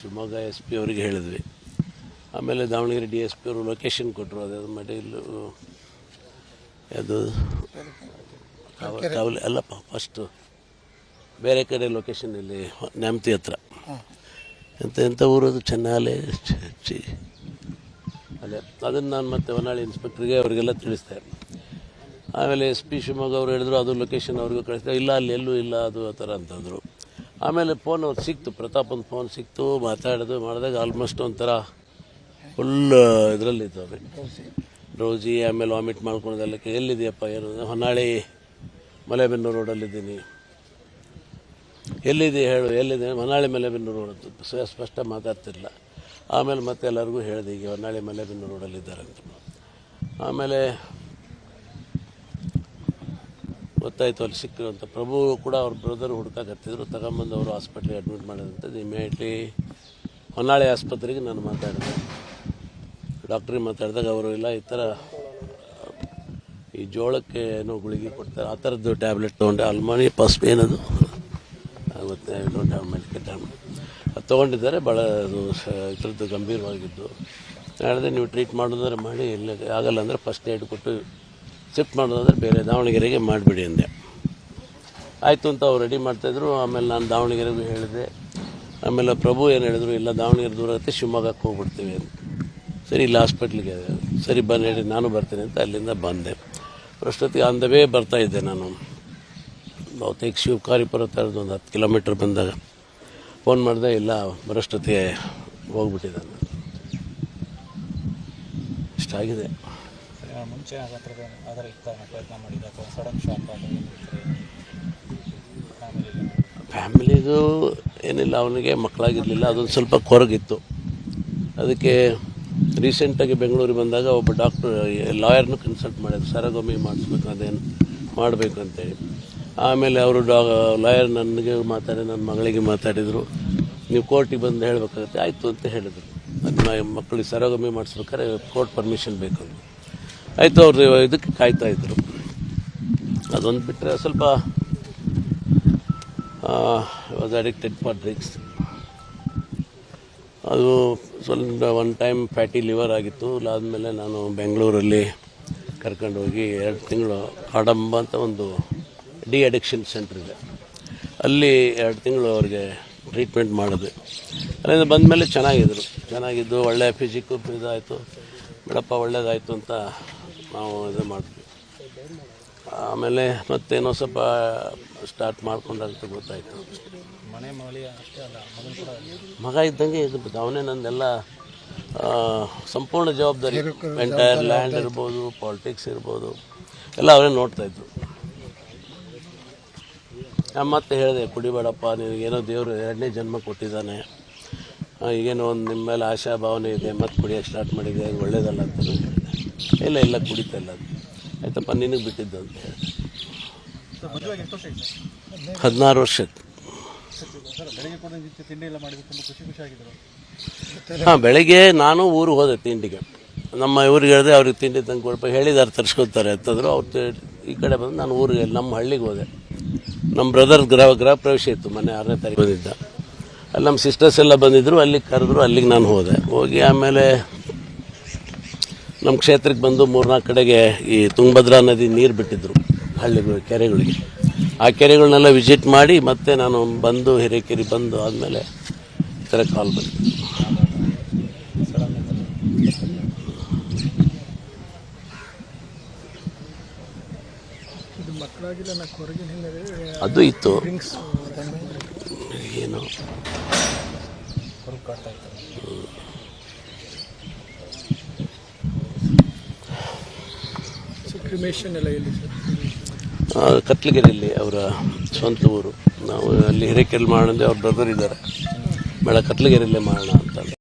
Shivamogga S P ಅವರಿಗೆ ಹೇಳಿದ್ವಿ. ಆಮೇಲೆ ದಾವಣಗೆರೆ ಡಿ ಎಸ್ ಪಿ ಅವರು ಲೊಕೇಶನ್ ಕೊಟ್ಟರು ಅದೇ ಮಡಿಲು ಅದು ಕಾವ- ಕಾವಲಿ ಅಲ್ಲಪ್ಪ ಫಸ್ಟು ಬೇರೆ ಕಡೆ ಲೊಕೇಶನ್ ಇಲ್ಲಿ ನ್ಯಾಮತಿ ಹತ್ರ. ಎಂತ ಎಂಥ ಊರದು ಚೆನ್ನಾಲೆ ಚ- ಚಿ ಅದೇ ಅದನ್ನು ನಾನು ಮತ್ತೆ ಹೊನ್ನಾಳಿ ಇನ್ಸ್ಪೆಕ್ಟ್ರಿಗೆ ಅವರಿಗೆಲ್ಲ ತಿಳಿಸ್ದೆ ಆಮೇಲೆ ಎಸ್ ಪಿ ಶಿವಮೊಗ್ಗ ಅವರು ಹೇಳಿದ್ರು ಅದು ಲೊಕೇಶನ್ ಅವ್ರಿಗೂ ಕಳಿಸ್ತಾರೆ ಇಲ್ಲ ಅಲ್ಲಿ ಎಲ್ಲೂ ಇಲ್ಲ ಅದು ಆ ಥರ ಅಂತಂದರು. ಆಮೇಲೆ ಫೋನ್ ಅವ್ರು ಸಿಕ್ತು ಪ್ರತಾಪನ ಫೋನ್ ಸಿಕ್ತು, ಮಾತಾಡೋದು, ಮಾಡಿದಾಗ ಆಲ್ಮೋಸ್ಟ್ ಒಂಥರ ಫುಲ್ ಇದರಲ್ಲಿತ್ತು ಅವ್ರಿ ರೋಜಿ, ಆಮೇಲೆ ವಾಮಿಟ್ ಮಾಡ್ಕೊಳೋದೆಲ್ಲಕ್ಕೆ ಎಲ್ಲಿದೆಯಪ್ಪ, ಏನು ಹೊನ್ನಾಳಿ, ಮಲೆಬೆನ್ನೂರು ರೋಡಲ್ಲಿದ್ದೀನಿ. ಎಲ್ಲಿದೆ ಹೇಳು ಎಲ್ಲಿದೆ ಹೊನ್ನಾಳಿ ಮಲೆಬೆನ್ನೂರು ರೋಡ್ ಸ್ಪಷ್ಟ ಮಾತಾಡ್ತಿರಲಿಲ್ಲ. ಆಮೇಲೆ ಮತ್ತೆ ಎಲ್ಲರಿಗೂ ಹೇಳಿದೆ, ಈಗ ಹೊನ್ನಾಳಿ ಮಲೆಬೆನ್ನೂರು ಅಂತ. ಆಮೇಲೆ ಗೊತ್ತಾಯ್ತು ಅಲ್ಲಿ ಸಿಕ್ಕಿರುವಂಥ ಪ್ರಭು ಕೂಡ ಅವ್ರ ಬ್ರದರ್ ಹುಡ್ಕಾಕತ್ತಿದ್ರು. ತಗೊಂಬಂದು ಅವರು ಹಾಸ್ಪಿಟ್ಲಿಗೆ ಅಡ್ಮಿಟ್ ಮಾಡಿದಂಥದ್ದು ಇಮಿಡಿಯೇಟ್ಲಿ ಹೊನ್ನಾಳಿ ಆಸ್ಪತ್ರೆಗೆ ನಾನು ಮಾತಾಡಿದೆ. ಡಾಕ್ಟ್ರಿಗೆ ಮಾತಾಡಿದಾಗ ಅವರು, ಇಲ್ಲ, ಈ ಥರ, ಈ ಜೋಳಕ್ಕೆ ಏನೋ ಗುಳಿಗೆ ಕೊಡ್ತಾರೆ. ಆ ಥರದ್ದು ಟ್ಯಾಬ್ಲೆಟ್ ತೊಗೊಂಡೆ. ಅಲ್ಮಾನಿ ಫಸ್ಟ್ ಏನದು? ಆಗುತ್ತೆ ಡೋಂಟ್ ಟ್ಯಾಬ್ಲೆಟ್ ಅದು ತೊಗೊಂಡಿದ್ದಾರೆ. ಭಾಳ ಅದು ಇದ್ರದ್ದು ಗಂಭೀರವಾಗಿದ್ದು. ಹೇಳಿದ್ರೆ ನೀವು ಟ್ರೀಟ್ ಮಾಡೋದಾದ್ರೆ ಮಾಡಿ, ಇಲ್ಲ, ಆಗಲ್ಲ ಅಂದರೆ ಫಸ್ಟ್ ಏಡ್ ಕೊಟ್ಟು ಶಿಫ್ಟ್ ಮಾಡೋದಾದರೆ ಬೇರೆ ದಾವಣಗೆರೆಗೆ ಮಾಡಿಬಿಡಿ ಅಂದೆ. ಆಯಿತು ಅಂತ ಅವ್ರು ರೆಡಿ ಮಾಡ್ತಾಯಿದ್ರು ಆಮೇಲೆ ನಾನು ದಾವಣಗೆರೆಗೂ ಹೇಳಿದೆ. ಆಮೇಲೆ ಪ್ರಭು ಏನು ಹೇಳಿದ್ರು? ಇಲ್ಲ, ದಾವಣಗೆರೆ ದೂರ ಆಗುತ್ತೆ ಶಿವಮೊಗ್ಗಕ್ಕೆ ಹೋಗ್ಬಿಡ್ತೀವಿ ಅಂತ. ಸರಿ, ಇಲ್ಲಿ ಹಾಸ್ಪಿಟ್ಲಿಗೆ ಸರಿ, ಬನ್ನಿ, ಹೇಳಿ, ನಾನು ಬರ್ತೀನಿ ಅಂತ ಅಲ್ಲಿಂದ ಬಂದೆ. ಅಷ್ಟೊತ್ತಿಗೆ ಆನ್ ದ ವೇ ಬರ್ತಾ ಇದ್ದೆ ನಾನು. ಬಹುತೇಕ ಶಿವಕಾರಿಪುರ ಥರದ್ದು ಒಂದು ಹತ್ತು ಕಿಲೋಮೀಟ್ರ್ ಬಂದಾಗ. ಫೋನ್ ಮಾಡಿದೆ, ಇಲ್ಲ, ಬರೋಷ್ಟೊತ್ತಿಗೆ ಹೋಗ್ಬಿಟ್ಟಿದ್ದಾನೆ. ಇಷ್ಟಾಗಿದೆ. ಮುಂಚೆ ಥರದ ಅದರ ಇತ್ತ ಪ್ರಯತ್ನ ಮಾಡಿದ ಅಥವಾ ಸಡನ್ ಶಾಕ್ ಫ್ಯಾಮಿಲಿದು ಏನಿಲ್ಲ, ಅವನಿಗೆ ಮಕ್ಕಳಾಗಿರಲಿಲ್ಲ, ಅದೊಂದು ಸ್ವಲ್ಪ ಕೊರಗಿತ್ತು. ಅದಕ್ಕೆ ರೀಸೆಂಟಾಗಿ ಬೆಂಗಳೂರಿಗೆ ಬಂದಾಗ ಒಬ್ಬ ಡಾಕ್ಟ್ರ್ ಲಾಯರ್ನು ಕನ್ಸಲ್ಟ್ ಮಾಡಿದ್ರು. ಸರಗೊಮ್ಮೆ ಮಾಡಿಸ್ಬೇಕು, ಅದೇನು ಮಾಡಬೇಕು ಅಂತೇಳಿ. ಆಮೇಲೆ ಅವರು ಡಾ ಲಾಯರ್ ನನಗೆ ಮಾತಾಡಿ ನನ್ನ ಮಗಳಿಗೆ ಮಾತಾಡಿದರು. ನೀವು ಕೋರ್ಟಿಗೆ ಬಂದು ಹೇಳಬೇಕಾಗತ್ತೆ, ಆಯಿತು ಅಂತ ಹೇಳಿದರು. ಅದನ್ನ ಮಕ್ಕಳಿಗೆ ಸರಗೊಮ್ಮೆ ಮಾಡಿಸ್ಬೇಕಾದ್ರೆ ಕೋರ್ಟ್ ಪರ್ಮಿಷನ್ ಬೇಕು ಆಯಿತು ಅವ್ರದ್ದು ಇದಕ್ಕೆ ಕಾಯ್ತಾ ಇದ್ದರು ಅದೊಂದು ಬಿಟ್ಟರೆ ಸ್ವಲ್ಪ ವಾಸ್ ಅಡಿಕ್ಟೆಡ್ ಫಾರ್ ಡ್ರಿಂಕ್ಸ್ ಅದು ಸ್ವಲ್ಪ ಒನ್ ಟೈಮ್ ಫ್ಯಾಟಿ ಲಿವರ್ ಆಗಿತ್ತು. ಅದಾದಮೇಲೆ ನಾನು ಬೆಂಗಳೂರಲ್ಲಿ ಕರ್ಕೊಂಡು ಹೋಗಿ ಎರಡು ತಿಂಗಳು ಕಾಡಂಬ ಅಂತ ಒಂದು ಡಿ ಅಡಿಕ್ಷನ್ ಸೆಂಟರ್ ಇದೆ. ಅಲ್ಲಿ ಎರಡು ತಿಂಗಳು ಅವ್ರಿಗೆ ಟ್ರೀಟ್ಮೆಂಟ್ ಮಾಡಿದ್ವಿ ಅಲ್ಲಿಂದ ಬಂದಮೇಲೆ ಚೆನ್ನಾಗಿದ್ರು. ಚೆನ್ನಾಗಿದ್ದು ಒಳ್ಳೆಯ ಫಿಸಿಕ್ಕು ಇದಾಯಿತು. ಬಿಡಪ್ಪ, ಒಳ್ಳೇದಾಯಿತು ಅಂತ ನಾವು ಇದು ಮಾಡ್ತೀವಿ. ಆಮೇಲೆ ಮತ್ತೇನೋ ಸ್ವಲ್ಪ ಸ್ಟಾರ್ಟ್ ಮಾಡ್ಕೊಂಡಾಗ ಗೊತ್ತಾಯಿತು. ಮಗ ಇದ್ದಂಗೆ ಇದು ಅವನೇ ನಂದೆಲ್ಲ ಸಂಪೂರ್ಣ ಜವಾಬ್ದಾರಿ. ಎಂಟೈರ್ ಲ್ಯಾಂಡ್ ಇರ್ಬೋದು ಪಾಲಿಟಿಕ್ಸ್ ಇರ್ಬೋದು, ಎಲ್ಲ ಅವರೇ ನೋಡ್ತಾ ಇದ್ರು. ನಾನು ಮತ್ತೆ ಹೇಳಿದೆ, ಕುಡಿಬೇಡಪ್ಪ ನಿನಗೇನೋ ದೇವರು ಎರಡನೇ ಜನ್ಮ ಕೊಟ್ಟಿದ್ದಾನೆ. ಈಗೇನೋ ಒಂದು ನಿಮ್ಮ ಮೇಲೆ ಆಶಾ ಭಾವನೆ ಇದೆ, ಮತ್ತೆ ಕುಡಿಯೋಕ್ಕೆ ಸ್ಟಾರ್ಟ್ ಮಾಡಿದೆ, ಒಳ್ಳೇದಲ್ಲ ಅಂತ. ಇಲ್ಲ ಇಲ್ಲ, ಕುಡಿತಾ ಇಲ್ಲ ಆಯ್ತಪ್ಪ, ನಿನಗೆ ಬಿಟ್ಟಿದ್ದು ಅಂತ ಹೇಳಿ ಹದಿನಾರು ವರ್ಷ ಹಾಂ, ಬೆಳಗ್ಗೆ ನಾನು ಊರಿಗೆ ಹೋದೆ ತಿಂಡಿಗೆ. ನಮ್ಮ ಇವ್ರಿಗೆ ಹೇಳಿದೆ, ಅವ್ರಿಗೆ ತಿಂಡಿ ತಂದು ಕೊಡಪ್ಪ. ಹೇಳಿದಾರೆ ತರಿಸ್ಕೊತಾರೆ ಅಂತಂದ್ರು. ಅವ್ರು ಈ ಕಡೆ ಬಂದು ನಾನು ಊರಿಗೆ, ನಮ್ಮ ಹಳ್ಳಿಗೆ ಹೋದೆ. ನಮ್ಮ ಬ್ರದರ್ ಗೃಹ ಗೃಹ ಪ್ರವೇಶ ಇತ್ತು ಮನೆ ಆರನೇ ತಾರೀಕು ಬಂದಿದ್ದ. ಅಲ್ಲಿ ನಮ್ಮ ಸಿಸ್ಟರ್ಸ್ ಎಲ್ಲ ಬಂದಿದ್ದರು ಅಲ್ಲಿಗೆ ಕರೆದ್ರು, ಅಲ್ಲಿಗೆ ನಾನು ಹೋದೆ. ಹೋಗಿ ಆಮೇಲೆ ನಮ್ಮ ಕ್ಷೇತ್ರಕ್ಕೆ ಬಂದು ಮೂರ್ನಾಲ್ಕು ಕಡೆಗೆ ಈ ತುಂಗಭದ್ರಾ ನದಿ ನೀರು ಬಿಟ್ಟಿದ್ರು ಹಳ್ಳಿಗಳು, ಕೆರೆಗಳಿಗೆ. ಆ ಕೆರೆಗಳನ್ನೆಲ್ಲ ವಿಸಿಟ್ ಮಾಡಿ ಮತ್ತೆ ನಾನು ಬಂದು ಹಿರೇಕೆರೆ ಬಂದು ಆದಮೇಲೆ ಈ ಥರ ಕಾಲ್ ಬಂತು. ಅದು ಇತ್ತು. ಏನು. ಕತ್ಲಗಿರಿಯಲ್ಲಿ ಅವರ ಸ್ವಂತ ಊರು. ನಾವು ಅಲ್ಲಿ ಹಿರೇಕೆರೆ ಮಾಡೋದೇ ಅವ್ರ ಬ್ರದರ್ ಇದ್ದಾರೆ. ಬೇಡ ಕತ್ಲಗಿರಿಯಲ್ಲೇ ಮಾಡೋಣ ಅಂತ.